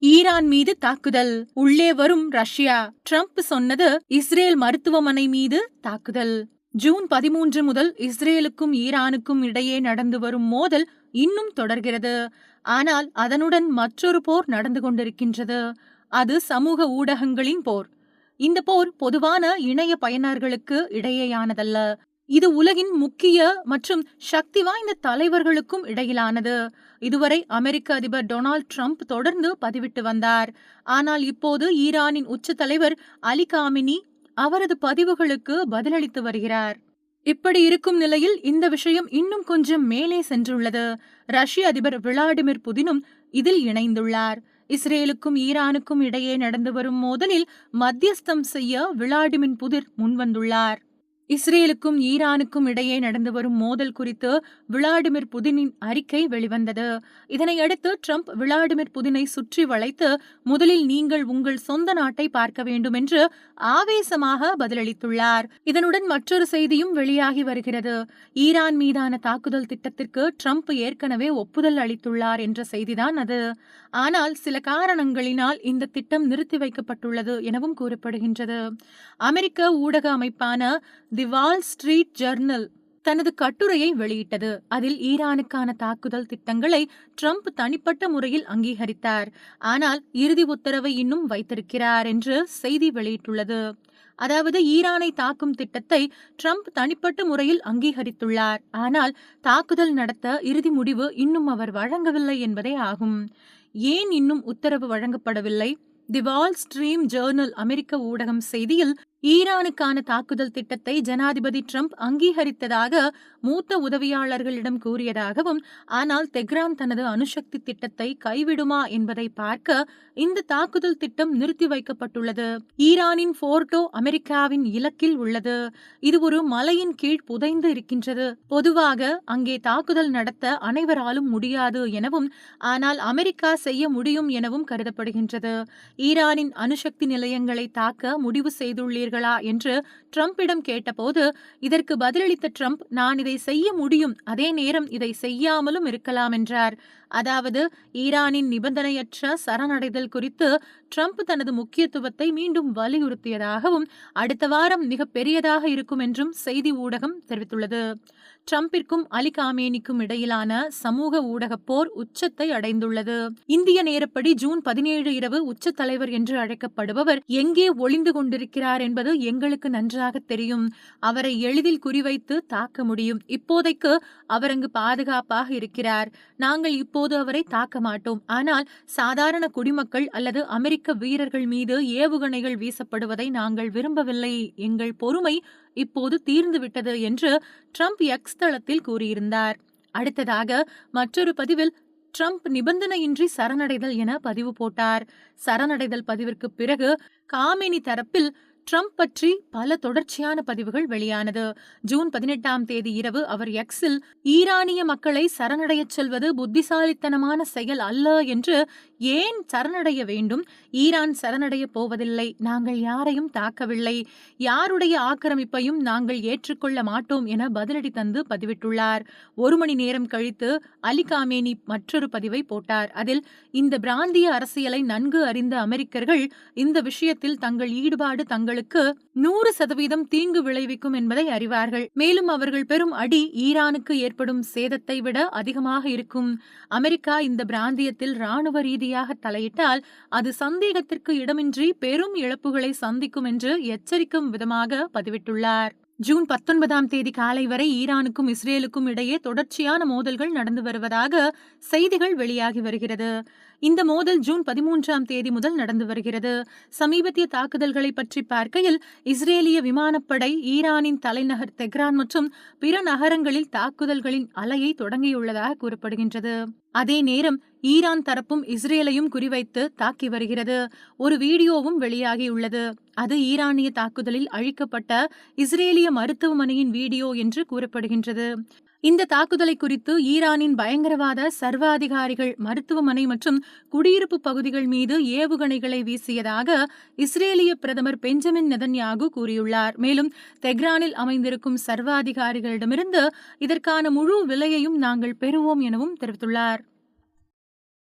Iran மீது தாக்குதல். உள்ளே வரும் ரஷ்யா. ட்ரம்ப் சொன்னது இஸ்ரேல் மருத்துவமனை மீது தாக்குதல். ஜூன் பதிமூன்று முதல் இஸ்ரேலுக்கும் ஈரானுக்கும் இடையே நடந்து வரும் மோதல் இன்னும் தொடர்கிறது. ஆனால் அதனுடன் மற்றொரு போர் நடந்து கொண்டிருக்கின்றது. அது சமூக ஊடகங்களின் போர். இந்த போர் பொதுவான இணைய பயனர்களுக்கு இடையேயானதல்ல. இது உலகின் முக்கிய மற்றும் சக்தி வாய்ந்த தலைவர்களுக்கும் இடையிலானது. இதுவரை அமெரிக்க அதிபர் டொனால்ட் ட்ரம்ப் தொடர்ந்து பதிவிட்டு வந்தார். ஆனால் இப்போது ஈரானின் உச்ச தலைவர் அலி காமினி அவரது பதிவுகளுக்கு பதிலளித்து வருகிறார். இப்படி இருக்கும் நிலையில் இந்த விஷயம் இன்னும் கொஞ்சம் மேலே சென்றுள்ளது. ரஷ்ய அதிபர் விளாடிமிர் புதினும் இதில் இணைந்துள்ளார். இஸ்ரேலுக்கும் ஈரானுக்கும் இடையே நடந்து வரும் மோதலில் மத்தியஸ்தம் செய்ய விளாடிமிர் புதிர் முன்வந்துள்ளார். இஸ்ரேலுக்கும் ஈரானுக்கும் இடையே நடந்து வரும் மோதல் குறித்து விளாடிமிர் புதினின் அறிக்கை வெளிவந்தது. இதனையடுத்து ட்ரம்ப் விளாடிமிர் புதினை சுற்றி வளைத்து முதலில் நீங்கள் உங்கள் சொந்த நாட்டை பார்க்க வேண்டும் என்று ஆவேசமாக பதிலளித்துள்ளார். இதனுடன் மற்றொரு செய்தியும் வெளியாகி வருகிறது. ஈரான் மீதான தாக்குதல் திட்டத்திற்கு ட்ரம்ப் ஏற்கனவே ஒப்புதல் அளித்துள்ளார் என்ற செய்திதான் அது. ஆனால் சில காரணங்களினால் இந்த திட்டம் நிறுத்தி வைக்கப்பட்டுள்ளது எனவும் கூறப்படுகின்றது. அமெரிக்க ஊடக அமைப்பான தி வால் ஸ்ட்ரீட் ஜர்னல் தனது கட்டுரையை வெளியிட்டது. அதில் ஈரானுக்கான தாக்குதல் திட்டங்களை ட்ரம்ப் தனிப்பட்ட முறையில் அங்கீகரித்தார். ஆனால் இறுதி உத்தரவை இன்னும் வைத்திருக்கிறார் என்று செய்தி வெளியிட்டுள்ளது. அதாவது ஈரானை தாக்கும் திட்டத்தை ட்ரம்ப் தனிப்பட்ட முறையில் அங்கீகரித்துள்ளார். ஆனால் தாக்குதல் நடத்த இறுதி முடிவு இன்னும் அவர் வழங்கவில்லை என்பதே ஆகும். ஏன் இன்னும் உத்தரவு வழங்கப்படவில்லை? தி வால் ஸ்ட்ரீம் ஜேர்னல் அமெரிக்க ஊடகம் செய்தியில் ஈரானுக்கான தாக்குதல் திட்டத்தை ஜனாதிபதி ட்ரம்ப் அங்கீகரித்ததாக மூத்த உதவியாளர்களிடம் கூறியதாகவும் ஆனால் தெஹ்ரான் தனது அணுசக்தி திட்டத்தை கைவிடுமா என்பதை பார்க்க இந்த தாக்குதல் திட்டம் நிறுத்தி வைக்கப்பட்டுள்ளது. ஈரானின் போர்டோ அமெரிக்காவின் இலக்கில் உள்ளது. இது ஒரு மலையின் கீழ் புதைந்து இருக்கின்றது. பொதுவாக அங்கே தாக்குதல் நடத்த அனைவராலும் முடியாது எனவும் ஆனால் அமெரிக்கா செய்ய முடியும் எனவும் கருதப்படுகின்றது. ஈரானின் அணுசக்தி நிலையங்களை தாக்க முடிவு செய்துள்ளீர்கள் செய்வீர்களா என்று ட்ரம்பிடம் கேட்டபோது இதற்கு பதிலளித்த ட்ரம்ப் நான் இதை செய்ய முடியும். அதே நேரம் இதை செய்யாமலும் இருக்கலாம் என்றார். அதாவது ஈரானின் நிபந்தனையற்ற சரணடைதல் குறித்து ட்ரம்ப் தனது முக்கியத்துவத்தை மீண்டும் வலியுறுத்தியதாகவும் அடுத்த வாரம் மிக பெரியதாக இருக்கும் என்றும் செய்தி ஊடகம் தெரிவித்துள்ளது. ட்ரம்பிற்கும் அலி காமேனிக்கும் இடையிலான சமூக ஊடக போர் உச்சத்தை அடைந்துள்ளது. இந்திய நேரப்படி ஜூன் பதினேழு இரவு உச்ச தலைவர் என்று அழைக்கப்படுபவர் எங்கே ஒளிந்து கொண்டிருக்கிறார் என்பது என்பது எங்களுக்கு நன்றாக தெரியும். அவரை எளிதில் குறிவைத்து தாக்க முடியும். இப்போதைக்கு அவர் அங்கு பாதுகாப்பாக இருக்கிறார். நாங்கள் இப்போது அவரை தாக்க மாட்டோம். ஆனால் சாதாரண குடிமக்கள் அல்லது அமெரிக்க வீரர்கள் மீது ஏவுகணைகள் வீசப்படுவதை நாங்கள் விரும்பவில்லை. எங்கள் பொறுமை இப்போது தீர்ந்துவிட்டது என்று ட்ரம்ப் எக்ஸ் தளத்தில் கூறியிருந்தார். அடுத்ததாக மற்றொரு பதிவில் ட்ரம்ப் நிபந்தனையின்றி சரணடைதல் என பதிவு போட்டார். சரணடைதல் பதிவிற்கு பிறகு காமினி தரப்பில் ட்ரம்ப் பற்றி பல தொடர்ச்சியான பதிவுகள் வெளியானது. ஜூன் பதினெட்டாம் தேதி இரவு அவர் எக்ஸில் ஈரானிய மக்களை சரணடையச் செல்வது புத்திசாலித்தனமான செயல் அல்ல என்று ஏன் சரணடைய வேண்டும்? ஈரான் சரணடைய போவதில்லை. நாங்கள் யாரையும் தாக்கவில்லை. யாருடைய ஆக்கிரமிப்பையும் நாங்கள் ஏற்றுக்கொள்ள மாட்டோம் என பதிலடி தந்து பதிவிட்டுள்ளார். ஒரு மணி நேரம் கழித்து அலி காமேனி மற்றொரு பதிவை போட்டார். அதில் இந்த பிராந்திய அரசியலை நன்கு அறிந்த அமெரிக்கர்கள் இந்த விஷயத்தில் தங்கள் ஈடுபாடு தங்கள் அவர்களுக்கு நூறு சதவீதம் தீங்கு விளைவிக்கும் என்பதை அறிவார்கள். மேலும் அவர்கள் பெறும் அடி ஈரானுக்கு ஏற்படும் சேதத்தை விட அதிகமாக இருக்கும். அமெரிக்கா இந்த பிராந்தியத்தில் ராணுவ ரீதியாக தலையிட்டால் அது சந்தேகத்திற்கு இடமின்றி பெரும் இழப்புகளை சந்திக்கும் என்று எச்சரிக்கும் விதமாக பதிவிட்டுள்ளார். ஜூன் பத்தொன்பதாம் தேதி காலை வரை ஈரானுக்கும் இஸ்ரேலுக்கும் இடையே தொடர்ச்சியான மோதல்கள் நடந்து வருவதாக செய்திகள் வெளியாகி வருகிறது. இந்த மோதல் ஜூன் பதிமூன்றாம் தேதி முதல் நடந்து வருகிறது. சமீபத்திய தாக்குதல்களை பற்றி பார்க்கையில் இஸ்ரேலிய விமானப்படை ஈரானின் தலைநகர் தெஹ்ரான் மற்றும் பிற நகரங்களில் தாக்குதல்களின் அலையை தொடங்கியுள்ளதாக கூறப்படுகின்றது. அதே நேரம் ஈரான் தரப்பும் இஸ்ரேலையும் குறிவைத்து தாக்கி வருகிறது. ஒரு வீடியோவும் வெளியாகியுள்ளது. அது ஈரானிய தாக்குதலில் அழிக்கப்பட்ட இஸ்ரேலிய மருத்துவமனையின் வீடியோ என்று கூறப்படுகின்றது. இந்த தாக்குதலை குறித்து ஈரானின் பயங்கரவாத சர்வாதிகாரிகள் மருத்துவமனை மற்றும் குடியிருப்பு பகுதிகள் மீது ஏவுகணைகளை வீசியதாக இஸ்ரேலிய பிரதமர் பெஞ்சமின் நெதன்யாகு கூறியுள்ளார். மேலும் தெஹ்ரானில் அமைந்திருக்கும் சர்வாதிகாரிகளிடமிருந்து இதற்கான முழு விலையையும் நாங்கள் பெறுவோம் எனவும் தெரிவித்துள்ளார்.